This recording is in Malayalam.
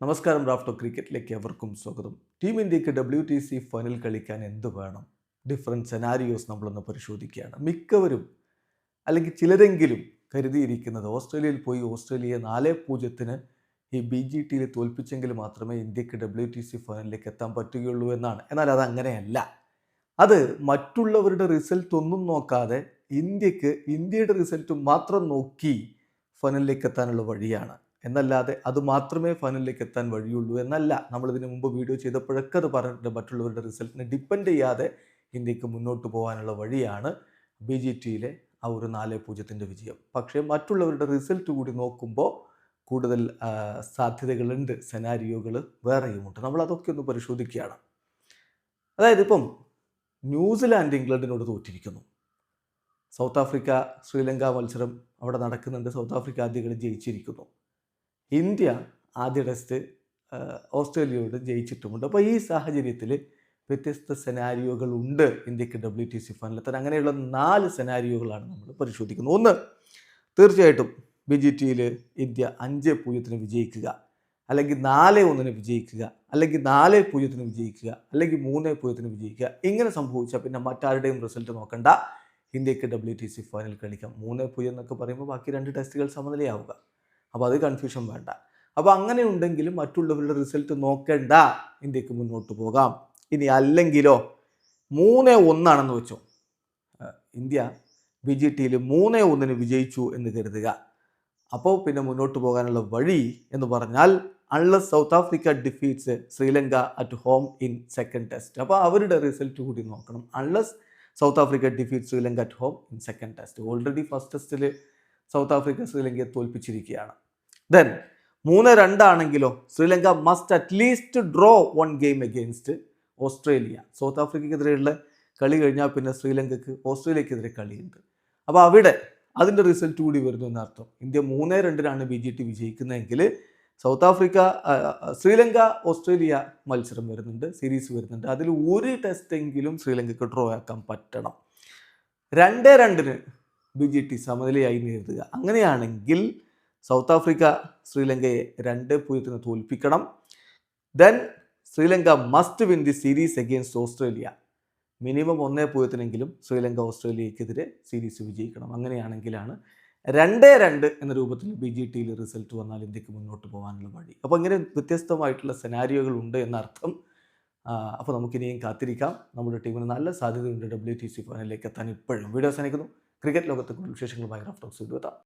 നമസ്കാരം റാഫ്റ്റോ ക്രിക്കറ്റിലേക്ക് എവർക്കും സ്വാഗതം. ടീം ഇന്ത്യയ്ക്ക് ഡബ്ല്യു ടി സി ഫൈനൽ കളിക്കാൻ എന്ത് വേണം? ഡിഫറെന്റ് സെനാരിയോസ് നമ്മളൊന്ന് പരിശോധിക്കുകയാണ്. മിക്കവരും അല്ലെങ്കിൽ ചിലരെങ്കിലും കരുതിയിരിക്കുന്നത് ഓസ്ട്രേലിയയിൽ പോയി ഓസ്ട്രേലിയയെ നാല് പൂജ്യത്തിന് ഈ ബി ജി ടിയിൽ തോൽപ്പിച്ചെങ്കിൽ മാത്രമേ ഇന്ത്യയ്ക്ക് ഡബ്ല്യു ടി സി ഫൈനലിലേക്ക് എത്താൻ പറ്റുകയുള്ളൂ എന്നാണ്. എന്നാൽ അത് അങ്ങനെയല്ല. അത് മറ്റുള്ളവരുടെ റിസൾട്ട് ഒന്നും നോക്കാതെ ഇന്ത്യയ്ക്ക് ഇന്ത്യയുടെ റിസൾട്ട് മാത്രം നോക്കി ഫൈനലിലേക്ക് എത്താനുള്ള വഴിയാണ്. എന്നല്ലാതെ അത് മാത്രമേ ഫൈനലിലേക്ക് എത്താൻ വഴിയുള്ളൂ എന്നല്ല. നമ്മൾ ഇതിനു മുമ്പ് വീഡിയോ ചെയ്തപ്പോഴൊക്കെ അത് പറഞ്ഞിട്ടുണ്ട് മറ്റുള്ളവരുടെ റിസൾട്ടിനെ ഡിപ്പെൻഡ് ചെയ്യാതെ ഇന്ത്യയ്ക്ക് മുന്നോട്ട് പോകാനുള്ള വഴിയാണ് ബി ജി ടിയിലെ ആ ഒരു നാല് പൂജ്യത്തിന്റെ വിജയം. പക്ഷേ മറ്റുള്ളവരുടെ റിസൾട്ട് കൂടി നോക്കുമ്പോൾ കൂടുതൽ സാധ്യതകളുണ്ട്. സെനാരിയോകൾ വേറെയുമുണ്ട്. നമ്മൾ അതൊക്കെ ഒന്ന് പരിശോധിക്കുകയാണ്. അതായത് ഇപ്പം ന്യൂസിലാൻഡ് ഇംഗ്ലണ്ടിനോട് തോറ്റിരിക്കുന്നു. സൗത്ത് ആഫ്രിക്ക ശ്രീലങ്ക മത്സരം അവിടെ നടക്കുന്നുണ്ട്. സൗത്ത് ആഫ്രിക്ക ആദ്യ ജയിച്ചിരിക്കുന്നു. ഇന്ത്യ ആദ്യ ടെസ്റ്റ് ഓസ്ട്രേലിയയോട് ജയിച്ചിട്ടുമുണ്ട്. അപ്പോൾ ഈ സാഹചര്യത്തിൽ വ്യത്യസ്ത സെനാരിയോകൾ ഉണ്ട് ഇന്ത്യയ്ക്ക് ഡബ്ല്യു ടി സി ഫൈനലെത്താൻ അങ്ങനെയുള്ള നാല് സെനാരിയോകളാണ് നമ്മൾ പരിശോധിക്കുന്നത്. ഒന്ന് തീർച്ചയായിട്ടും ബി ജി ടിയിൽ ഇന്ത്യ അഞ്ച് പൂജ്യത്തിന് വിജയിക്കുക അല്ലെങ്കിൽ നാല് ഒന്നിന് വിജയിക്കുക അല്ലെങ്കിൽ നാല് പൂജ്യത്തിന് വിജയിക്കുക അല്ലെങ്കിൽ മൂന്ന് പൂജ്യത്തിന് വിജയിക്കുക. ഇങ്ങനെ സംഭവിച്ചാൽ പിന്നെ മറ്റാരുടെയും റിസൾട്ട് നോക്കണ്ട. ഇന്ത്യയ്ക്ക് ഡബ്ല്യു ടി സി ഫൈനൽ കളിക്കാം. മൂന്ന് പൂജ്യം എന്നൊക്കെ പറയുമ്പോൾ ബാക്കി രണ്ട് ടെസ്റ്റുകൾ സമനിലയാവുക. അപ്പോൾ അത് കൺഫ്യൂഷൻ വേണ്ട. അപ്പോൾ അങ്ങനെ ഉണ്ടെങ്കിലും മറ്റുള്ളവരുടെ റിസൾട്ട് നോക്കേണ്ട. ഇന്ത്യയ്ക്ക് മുന്നോട്ട് പോകാം. ഇനി അല്ലെങ്കിലോ മൂന്ന് ഒന്നാണെന്ന് വെച്ചോ. ഇന്ത്യ ബി ജി ടിയിൽ മൂന്ന് ഒന്നിന് വിജയിച്ചു എന്ന് കരുതുക. അപ്പോൾ പിന്നെ മുന്നോട്ട് പോകാനുള്ള വഴി എന്ന് പറഞ്ഞാൽ unless South Africa defeats Sri Lanka at home in second test അപ്പോൾ അവരുടെ റിസൾട്ട് കൂടി നോക്കണം. Unless South Africa defeat Sri Lanka at home in second test already first ടെസ്റ്റിൽ സൗത്ത് ആഫ്രിക്ക ശ്രീലങ്കയെ തോൽപ്പിച്ചിരിക്കുകയാണ്. ദെൻ മൂന്ന് രണ്ടാണെങ്കിലോ Sri Lanka must at least draw one game against Australia. South ആഫ്രിക്കയ്ക്കെതിരെയുള്ള കളി കഴിഞ്ഞാൽ പിന്നെ ശ്രീലങ്കയ്ക്ക് ഓസ്ട്രേലിയക്കെതിരെ കളിയുണ്ട്. അപ്പോൾ അവിടെ അതിന്റെ റിസൾട്ട് കൂടി വരുന്നു എന്നർത്ഥം. ഇന്ത്യ മൂന്ന് രണ്ടിനാണ് ബി ജെ ടി വിജയിക്കുന്നതെങ്കിൽ സൗത്ത് ആഫ്രിക്ക ശ്രീലങ്ക ഓസ്ട്രേലിയ മത്സരം വരുന്നുണ്ട് സീരീസ് വരുന്നുണ്ട്. അതിൽ ഒരു ടെസ്റ്റെങ്കിലും ശ്രീലങ്കയ്ക്ക് ഡ്രോ ആക്കാൻ പറ്റണം. രണ്ട് രണ്ടിന് ബി ജെ ടി സമനിലയായി നേരിടുക. അങ്ങനെയാണെങ്കിൽ സൗത്ത് ആഫ്രിക്ക ശ്രീലങ്കയെ രണ്ട് പൂജ്യത്തിന് തോൽപ്പിക്കണം. Then Sri Lanka must win the series against Australia. Minimum ഒന്നേ പൂജ്യത്തിനെങ്കിലും ശ്രീലങ്ക ഓസ്ട്രേലിയക്കെതിരെ സീരീസ് വിജയിക്കണം. അങ്ങനെയാണെങ്കിലാണ് രണ്ടേ രണ്ട് എന്ന രൂപത്തിൽ ബി ജി ടിയിൽ റിസൾട്ട് വന്നാൽ ഇന്ത്യയ്ക്ക് മുന്നോട്ട് പോകാനുള്ള വഴി. അപ്പോൾ ഇങ്ങനെ വ്യത്യസ്തമായിട്ടുള്ള സെനാരിയോകൾ ഉണ്ട് എന്നർത്ഥം അപ്പോൾ നമുക്കിനിയും കാത്തിരിക്കാം. നമ്മുടെ ടീമിന് നല്ല സാധ്യതയുണ്ട് ഡബ്ല്യു ടി സി ഫൈനലിലേക്ക് എത്താൻ ഇപ്പോഴും. വീഡിയോ അവസാനിക്കുന്നു. ക്രിക്കറ്റ് ലോകത്തെ കൂടുതൽ വിശേഷങ്ങളുമായി റഫ് ടോക്സ് എത്താം.